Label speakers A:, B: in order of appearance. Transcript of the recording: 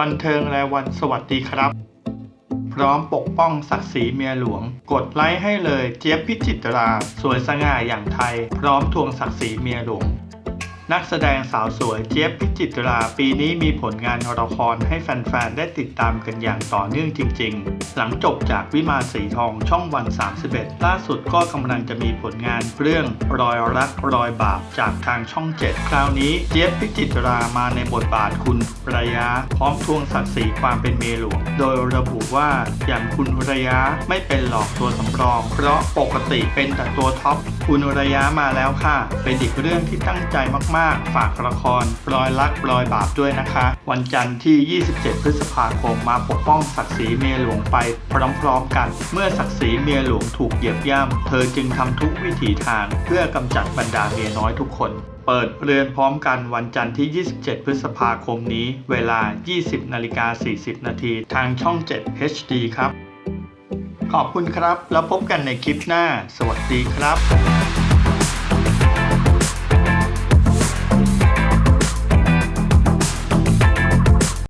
A: บันเทิงและวันสวัสดีครับ พร้อมปกป้องศักดิ์ศรีเมียหลวง กดไลค์ให้เลยเจี๊ยบพิจิตรา สวยสง่าอย่างไทย พร้อมทวงศักดิ์ศรีเมียหลวง นักแสดงสาวสวยเจี๊ยบพิจิตราปีนี้มีผลงานละครให้แฟนๆ ได้ติดตามกันอย่างต่อเนื่องจริง ๆ หลังจบจากวิมานสีทองช่องวัน 31 ล่าสุดก็กำลังจะมีผลงานเรื่องรอยรักรอยบาปจากทางช่อง 7 คราวนี้เจี๊ยบพิจิตรามาในบทบาทคุณระยะ พร้อมทวงศักดิ์ศรีความเป็นเมียหลวง โดยระบุว่าอย่างคุณระยะไม่เป็นหลอกตัวสำรอง เพราะปกติเป็นแต่ตัวท็อปคุณระยะมาแล้วค่ะ เป็นอีกเรื่องที่ตั้งใจมากๆฝากละครรอยรักรอยบาปด้วยนะคะ วันจันทร์ที่ 27 พฤษภาคมมาปกป้องศักดิ์ศรีเมียหลวงไปพร้อมๆกัน เมื่อศักดิ์ศรีเมียหลวงถูกเหยียบย่ำเธอจึงทำทุกวิถีทาง เพื่อกำจัดบรรดาเมียน้อยทุกคนเปิดเรือนพร้อมกันวันจันทร์ที่ 27 พฤษภาคมนี้ เวลา 20นาฬิกา40 นาทีทางช่อง 7 HD ครับ ขอบคุณครับ แล้วพบกันในคลิปหน้า สวัสดีครับ